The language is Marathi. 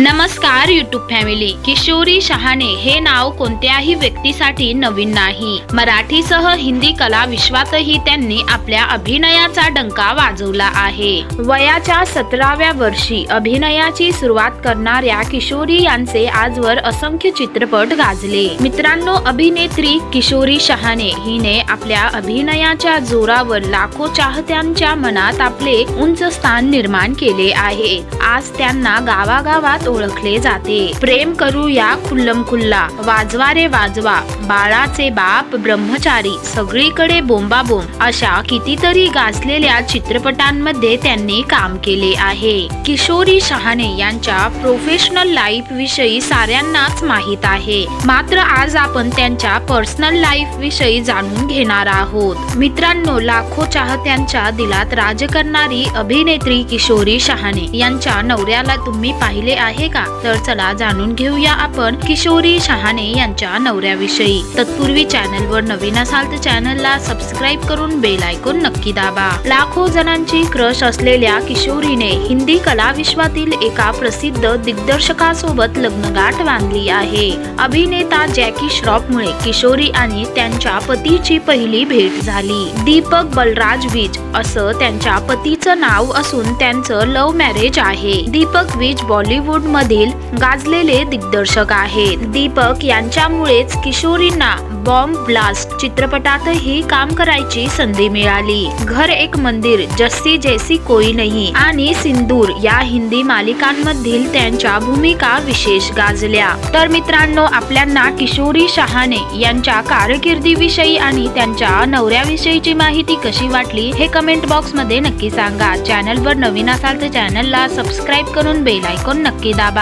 नमस्कार युट्यूब फॅमिली किशोरी शहाणे हे नाव कोणत्याही व्यक्तीसाठी नवीन नाही. मराठीसह हिंदी कला विश्वातही त्यांनी आपल्या अभिनयाचा डंका वाजवला आहे. वयाच्या सतराव्या वर्षी अभिनयाची सुरुवात करणाऱ्या किशोरी यांचे आजवर असंख्य चित्रपट गाजले. मित्रांनो अभिनेत्री किशोरी शहाणे हिने आपल्या अभिनयाच्या जोरावर लाखो चाहत्यांच्या मनात आपले उंच स्थान निर्माण केले आहे. आज त्यांना गावागावात ओळखले जाते. प्रेम करूया खुल्लम खुल्ला वाजवा रे वाजवा. बाळाचे बाप ब्रह्मचारी. सगळीकडे बोंबाबोंब. अशा कितीतरी गाजलेल्या चित्रपटांमध्ये त्यांनी काम केले आहे. किशोरी शहाणे यांच्या प्रोफेशनल लाईफ विषयी साऱ्यांनाच माहीत आहे. मात्र आज आपण त्यांच्या पर्सनल लाईफ विषयी जाणून घेणार आहोत. मित्रांनो लाखो चाहत्यांच्या दिलात राज करणारी अभिनेत्री किशोरी शहाणे यांच्या नवऱ्याला तुम्ही पाहिले आहे का? तर चला जाणून घेऊया आपण किशोरी शहाणे यांच्या नवऱ्याविषयी. तत्पूर्वी चॅनल वर नवीन असाल तर चॅनलला सबस्क्राईब करून बेल आयकॉन नक्की दाबा. लाखो जणांची क्रश असलेल्या किशोरीने हिंदी कला विश्वातील एका प्रसिद्ध दिग्दर्शकासोबत लग्नगाठ बांधली आहे. अभिनेता जॅकी श्रॉफमुळे किशोरी आणि त्यांच्या पतीची पहिली भेट झाली. दीपक बलराज विज असं त्यांच्या पतीचं नाव असून त्यांचं लव्ह मॅरेज आहे. दीपक विज बॉलिवूड मधील गाजलेले दिग्दर्शक आहेत. दीपक यांच्यामुळेच किशोरींना बॉम्ब ब्लास्ट चित्रपटातही काम करायची संधी मिळाली. घर एक मंदिर जस्सी जैसी कोई नाही आणि सिंदूर या हिंदी मालिकांमधील त्यांच्या भूमिका विशेष गाजल्या. तर मित्रांनो आपल्यांना किशोरी शहाणे यांच्या कारकिर्दीविषयी आणि त्यांच्या नवऱ्याविषयीची माहिती कशी वाटली हे कमेंट बॉक्समध्ये नक्की सांगा. चॅनलवर नवीन असाल तर चॅनलला सबस्क्राईब करून बेल आयकॉन नक्की 있습니다만